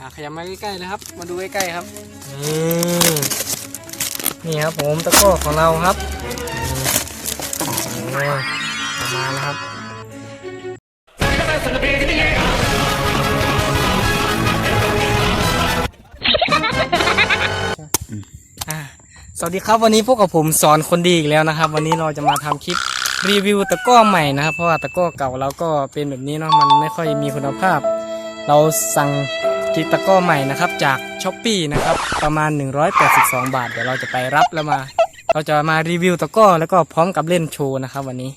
อะขยับมาใกล้ๆเลยครับ มาดูใกล้ๆครับนี่นี่ครับผมตะกร้อของเราครับนี่โอ้ยออกมาแล้วครับอะสวัสดีครับวันนี้พวกกับผมสอนคนดีอีกแล้วนะครับ วันนี้เราจะมาทำคลิปรีวิวตะกร้อใหม่นะครับ เพราะว่าตะกร้อเก่าเราก็เป็นแบบนี้เนาะมันไม่ค่อยมีคุณภาพ เราสั่ง กิตะก้อใหม่นะครับจากช้อปปีนะครับประมาณ 182 บาท เดี๋ยวเราจะไปรับแล้วมา เราจะมารีวิวตะก้อแล้วก็พร้อมกับเล่นโชว์นะครับ วันนี้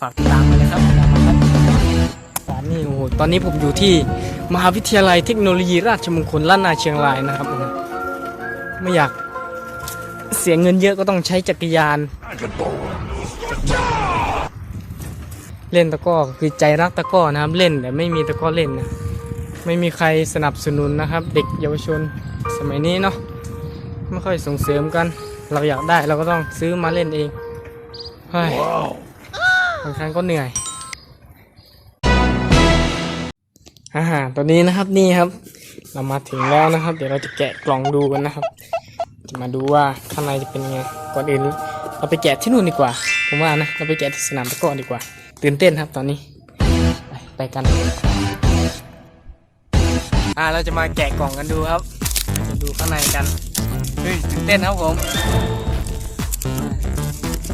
ฝากติดตามมาเลยครับครับสารนี่โอ้โหตอนนี้ผมอยู่ที่มหาวิทยาลัยเทคโนโลยีราชมงคลล้านนาเชียงรายนะครับผมไม่อยากเสียเงินเยอะก็ต้องใช้จักรยาน เล่นตะก้อคือใจรักตะก้อนะครับเล่นแต่ไม่มีตะก้อเล่นนะ ไม่มีใครสนับสนุนนะครับ เด็กเยาวชนสมัยนี้เนาะไม่ค่อยส่งเสริมกัน เราอยากได้เราก็ต้องซื้อมาเล่นเองเฮ้ยบางครั้งก็เหนื่อยอาหารตัวนี้นะครับนี่ครับ เรามาถึงแล้วนะครับ เดี๋ยวเราจะแกะกล่องดูกันนะครับ จะมาดูว่าข้างในจะเป็นยังไงก่อนอื่น เราไปแกะที่นู่นดีกว่า ผมว่านะเราไปแกะที่สนามตะกร้อดีกว่า ตื่นเต้นครับตอนนี้ไปไปกัน อ่าเราจะมาแกะกล่องกันดูครับ จะดูข้างในกัน เฮ้ยตื่นเต้นครับผม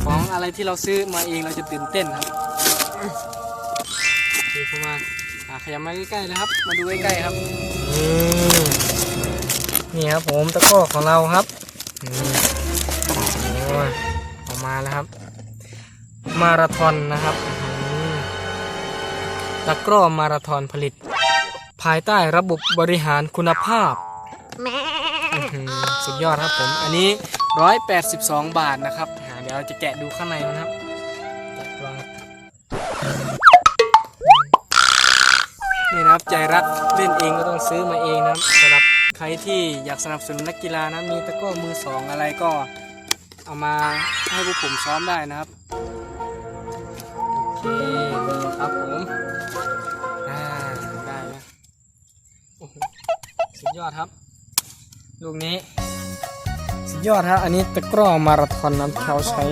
ของอะไรที่เราซื้อมาเองเราจะตื่นเต้นครับดูเข้ามาอ่าขยับมาใกล้ๆเลยครับ มาดูใกล้ๆครับนี่ครับผมตะก้อของเราครับออกมาแล้วครับ มาราธอนนะครับตะกร้อมาราธอนผลิต ภายใต้ระบบบริหารคุณภาพสุดยอดครับผม อันนี้ 182 บาทนะครับ เดี๋ยวเราจะแกะดูข้างในนะครับลองนี่นะครับใจรักเล่นเองก็ต้องซื้อมาเองนะครับสำหรับใครที่อยากสนับสนุนนักกีฬานะมีตะก้อมือสองอะไรก็เอามาให้พวกผมซ้อมได้นะครับ โอเคนี่ครับผม ยอดครับ ลูกนี้สุดยอดครับอันนี้ตะกร้อมาราธอนน้ำเขาใช้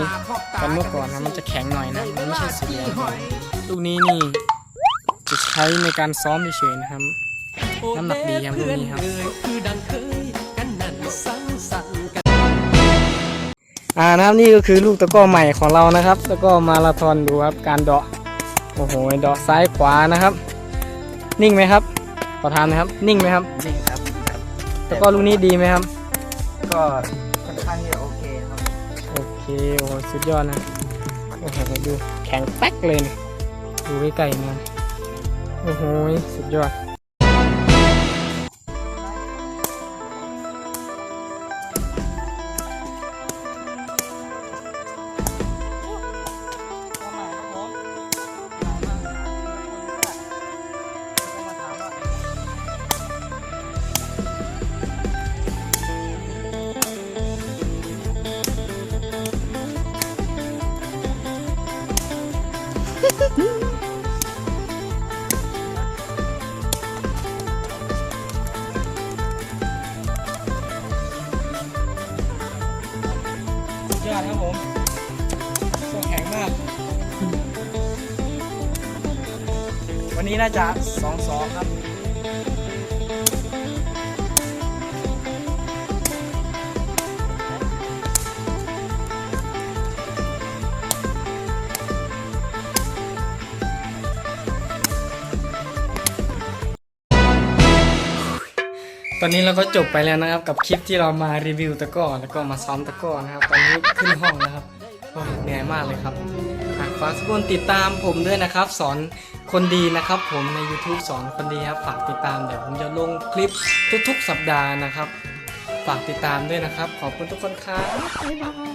กันเมื่อก่อนนะมันจะแข็งหน่อยนะมันไม่ใช่สีเหลืองลูกนี้นี่จะใช้ในการซ้อมเฉยๆนะครับ น้ำหนักดีครับลูกนี้ครับอ่านะครับนี่ก็คือลูกตะกร้อใหม่ของเรานะครับ ตะกร้อมาราธอนดูครับการเดาะโอ้โหเดาะซ้ายขวานะครับ นิ่งไหมครับขอถามนะครับ นิ่งไหมครับจริง ครับตะกร้อลูกนี้ดีไหมครับ ก็ค่อนข้างที่จะโอเคครับ โอเคโอ้โหสุดยอดนะโอ้โหดูแข็งแป๊กเลยนะดูใกล้ๆนะโอ้โหสุดยอด ยอดครับผมตัวแข็งมาก วันนี้น่าจะสองสองครับ ตอนนี้เราก็จบไปแล้วนะครับ กับคลิปที่เรามารีวิวตะก้อแล้วก็มาซ้อมตะก้อนะครับ ตอนนี้ขึ้นห้องแล้วครับโอ้ยเหนื่อยมากเลยครับฝากทุกคนติดตามผมด้วยนะครับ สอนคนดีนะครับ ผมใน YouTube สอนคนดีครับฝากติดตามเดี๋ยวผมจะลงคลิปทุก ๆ สัปดาห์นะครับ ฝากติดตามด้วยนะครับ ขอบคุณทุกคนครับบ๊ายบาย